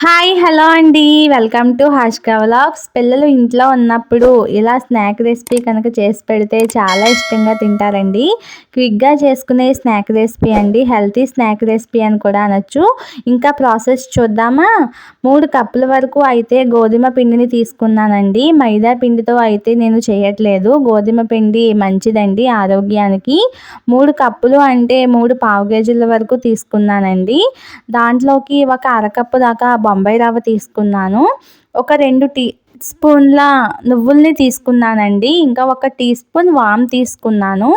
Hi hello అండి. Welcome to Hashka vlogs. పిల్లలు ఇంట్లో ఉన్నప్పుడు ఇలా స్నాక్ రెసిపీ కనుక చేసి పెడితే చాలా ఇష్టంగా తింటారండి. క్విక్గా చేసుకునే స్నాక్ రెసిపీ అండి. హెల్తీ స్నాక్ రెసిపీ అని కూడా అనొచ్చు. ఇంకా ప్రాసెస్ చూద్దామా? మూడు కప్పుల వరకు అయితే గోధుమ పిండిని తీసుకున్నానండి. మైదా పిండితో అయితే నేను చేయట్లేదు. గోధుమ పిండి మంచిదండి ఆరోగ్యానికి. మూడు కప్పులు అంటే మూడు పావు కేజీల వరకు తీసుకున్నానండి. దాంట్లోకి ఒక అరకప్పు దాకా బొంబాయి రవ్వ తీసుకున్నాను. ఒక రెండు టీ స్పూన్ల నువ్వుల్ని తీసుకున్నానండి. ఇంకా ఒక టీ స్పూన్ వామ్ తీసుకున్నాను.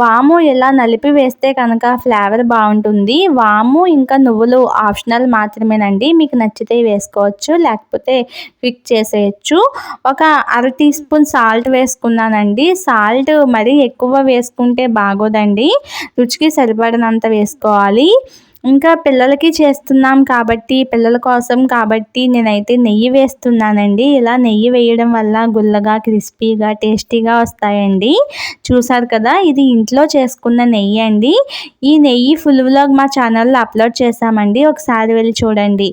వాము ఇలా నలిపి వేస్తే కనుక ఫ్లేవర్ బాగుంటుంది. వాము ఇంకా నువ్వులు ఆప్షనల్ మాత్రమేనండి. మీకు నచ్చితే వేసుకోవచ్చు లేకపోతే క్విక్ చేసేయచ్చు. ఒక అర టీ స్పూన్ సాల్ట్ వేసుకున్నానండి. సాల్ట్ మరీ ఎక్కువ వేసుకుంటే బాగోదండి. రుచికి సరిపడినంత వేసుకోవాలి. ఇంకా పిల్లలకి చేస్తున్నాం కాబట్టి పిల్లల కోసం కాబట్టి నేనైతే నెయ్యి వేస్తున్నానండి. ఇలా నెయ్యి వేయడం వల్ల గుల్లగా క్రిస్పీగా టేస్టీగా వస్తాయండి. చూసారు కదా ఇది ఇంట్లో చేసుకున్న నెయ్యి అండి. ఈ నెయ్యి ఫుల్ వ్లాగ్ మా ఛానల్లో అప్లోడ్ చేశామండి. ఒకసారి వెళ్ళి చూడండి.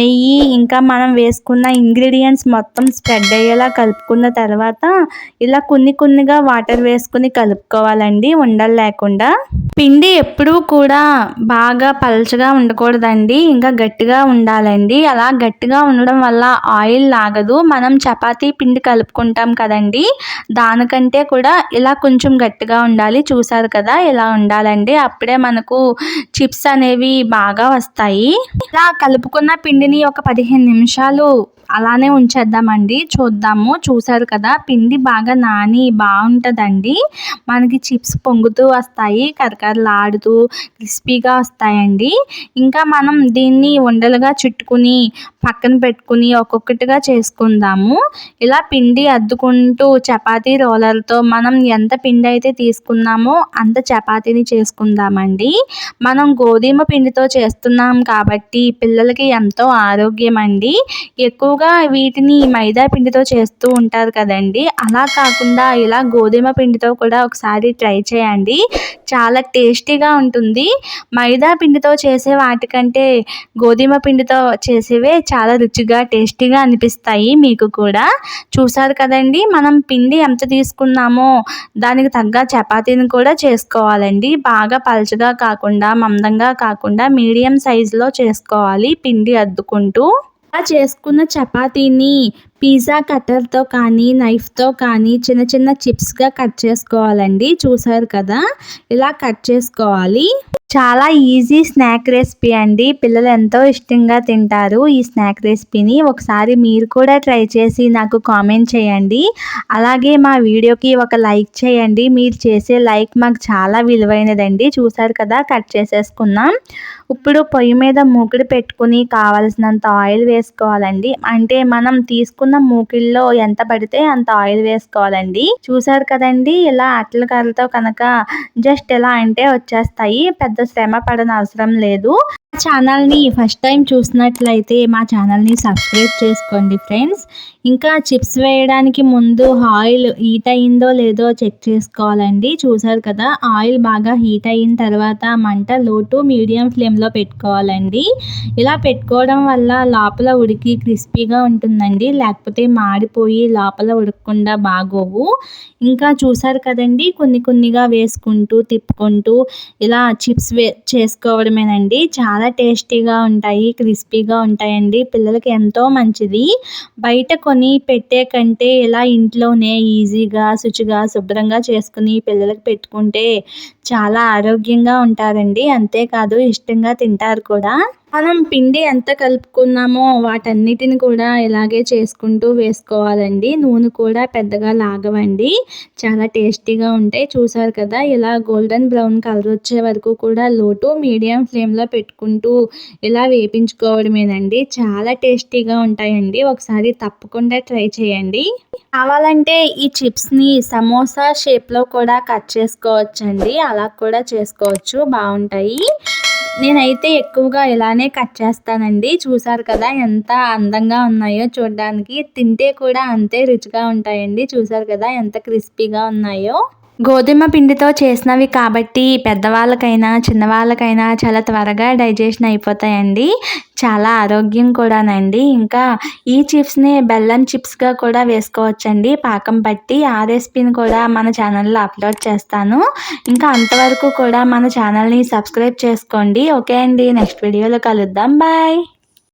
నెయ్యి ఇంకా మనం వేసుకున్న ఇంగ్రీడియంట్స్ మొత్తం స్ప్రెడ్ అయ్యేలా కలుపుకున్న తర్వాత ఇలా కొన్ని కొన్నిగా వాటర్ వేసుకుని కలుపుకోవాలండి ఉండలు లేకుండా. పిండి ఎప్పుడూ కూడా బాగా పల్చగా ఉండకూడదండి ఇంకా గట్టిగా ఉండాలండి. అలా గట్టిగా ఉండడం వల్ల ఆయిల్ లాగదు. మనం చపాతీ పిండి కలుపుకుంటాం కదండి. దానికంటే కూడా ఇలా కొంచెం గట్టిగా ఉండాలి. చూసారు కదా ఇలా ఉండాలండి. అప్పుడే మనకు చిప్స్ అనేవి బాగా వస్తాయి. ఇలా కలుపుకున్న పిండిని ఒక పదిహేను నిమిషాలు అలానే ఉంచేద్దామండి. చూద్దాము. చూసారు కదా పిండి బాగా నాని బాగుంటుందండి. మనకి చిప్స్ పొంగుతూ వస్తాయి కరకరలాడుతూ క్రిస్పీగా వస్తాయండి. ఇంకా మనం దీన్ని ఉండలుగా చుట్టుకుని పక్కన పెట్టుకుని ఒక్కొక్కటిగా చేసుకుందాము. ఇలా పిండి అద్దుకుంటూ చపాతీ రోలర్తో మనం ఎంత పిండి అయితే తీసుకున్నామో అంత చపాతీని చేసుకుందామండి. మనం గోధుమ పిండితో చేస్తున్నాం కాబట్టి పిల్లలకి ఎంతో ఆరోగ్యం అండి ఎక్కువ ఎక్కువగా వీటిని మైదా పిండితో చేస్తూ ఉంటారు కదండి. అలా కాకుండా ఇలా గోధుమ పిండితో కూడా ఒకసారి ట్రై చేయండి. చాలా టేస్టీగా ఉంటుంది. మైదా పిండితో చేసే వాటికంటే గోధుమ పిండితో చేసేవే చాలా రుచిగా టేస్టీగా అనిపిస్తాయి మీకు కూడా. చూసారు కదండి మనం పిండి ఎంత తీసుకున్నామో దానికి తగ్గ చపాతీని కూడా చేసుకోవాలండి. బాగా పలచగా కాకుండా మందంగా కాకుండా మీడియం సైజులో చేసుకోవాలి పిండి అద్దుకుంటూ. చేసుకున్న చపాతీని పిజ్జా కట్టర్తో కానీ నైఫ్తో కానీ చిన్న చిన్న చిప్స్గా కట్ చేసుకోవాలండి. చూసారు కదా? ఇలా కట్ చేసుకోవాలి. చాలా ఈజీ స్నాక్ రెసిపీ అండి. పిల్లలు ఎంతో ఇష్టంగా తింటారు ఈ స్నాక్ రెసిపీని. ఒకసారి మీరు కూడా ట్రై చేసి నాకు కామెంట్ చేయండి. అలాగే మా వీడియోకి ఒక లైక్ చేయండి. మీరు చేసే లైక్ మాకు చాలా విలువైనదండి. చూసారు కదా? కట్ చేసేసుకున్నాం. ఇప్పుడు పొయ్యి మీద మూకుడు పెట్టుకుని కావలసినంత ఆయిల్ వేసుకోవాలండి. అంటే మనం తీసుకున్న మూకిల్లో ఎంత పడితే అంత ఆయిల్ వేసుకోవాలండి. చూసారు కదండి ఇలా అట్ల కర్రతో కనుక జస్ట్ ఎలా అంటే వచ్చేస్తాయి. పెద్ద శ్రమ పడనవసరం లేదు. ఛానల్ని ఫస్ట్ టైం చూసినట్లయితే మా ఛానల్ని సబ్స్క్రైబ్ చేసుకోండి ఫ్రెండ్స్. ఇంకా చిప్స్ వేయడానికి ముందు ఆయిల్ హీట్ అయిందో లేదో చెక్ చేసుకోవాలండి. చూసారు కదా ఆయిల్ బాగా హీట్ అయిన తర్వాత మంట లో టు మీడియం ఫ్లేమ్లో పెట్టుకోవాలండి. ఇలా పెట్టుకోవడం వల్ల లోపల ఉడికి క్రిస్పీగా ఉంటుందండి. లేకపోతే మాడిపోయి లోపల ఉడకకుండా బాగోవు. ఇంకా చూసారు కదండి కొన్ని కొన్నిగా వేసుకుంటూ తిప్పుకుంటూ ఇలా చిప్స్ వే చేసుకోవడమేనండి. చాలా చాలా టేస్టీగా ఉంటాయి క్రిస్పీగా ఉంటాయండి. పిల్లలకి ఎంతో మంచిది. బయట కొని పెట్టే కంటే ఇలా ఇంట్లోనే ఈజీగా శుచిగా శుభ్రంగా చేసుకుని పిల్లలకి పెట్టుకుంటే చాలా ఆరోగ్యంగా ఉంటారండి. అంతేకాదు ఇష్టంగా తింటారు కూడా. మనం పిండి ఎంత కలుపుకున్నామో వాటన్నిటిని కూడా ఇలాగే చేసుకుంటూ వేసుకోవాలండి. నూనె కూడా పెద్దగా లాగవండి. చాలా టేస్టీగా ఉంటాయి. చూసారు కదా ఇలా గోల్డెన్ బ్రౌన్ కలర్ వచ్చే వరకు కూడా లోటు మీడియం ఫ్లేమ్లో పెట్టుకుంటూ ఇలా వేపించుకోవడమేనండి. చాలా టేస్టీగా ఉంటాయండి. ఒకసారి తప్పకుండా ట్రై చేయండి. కావాలంటే ఈ చిప్స్ని సమోసా షేప్లో కూడా కట్ చేసుకోవచ్చండి. అలా కూడా చేసుకోవచ్చు. బాగుంటాయి. నేనైతే ఎక్కువగా ఇలానే కట్ చేస్తానండి. చూసారు కదా ఎంత అందంగా ఉన్నాయో చూడడానికి. తింటే కూడా అంతే రుచిగా ఉంటాయండి. చూసారు కదా ఎంత క్రిస్పీగా ఉన్నాయో. గోధుమ పిండితో చేసినవి కాబట్టి పెద్దవాళ్ళకైనా చిన్నవాళ్ళకైనా చాలా త్వరగా డైజెషన్ అయిపోతాయండి. చాలా ఆరోగ్యం కూడానండి. ఇంకా ఈ చిప్స్ని బెల్లం చిప్స్గా కూడా వేసుకోవచ్చండి. పాకం పట్టి ఆ రెసిపీని కూడా మన ఛానల్లో అప్లోడ్ చేస్తాను. ఇంకా అంతవరకు కూడా మన ఛానల్ని సబ్స్క్రైబ్ చేసుకోండి. ఓకే అండి. నెక్స్ట్ వీడియోలో కలుద్దాం. బాయ్!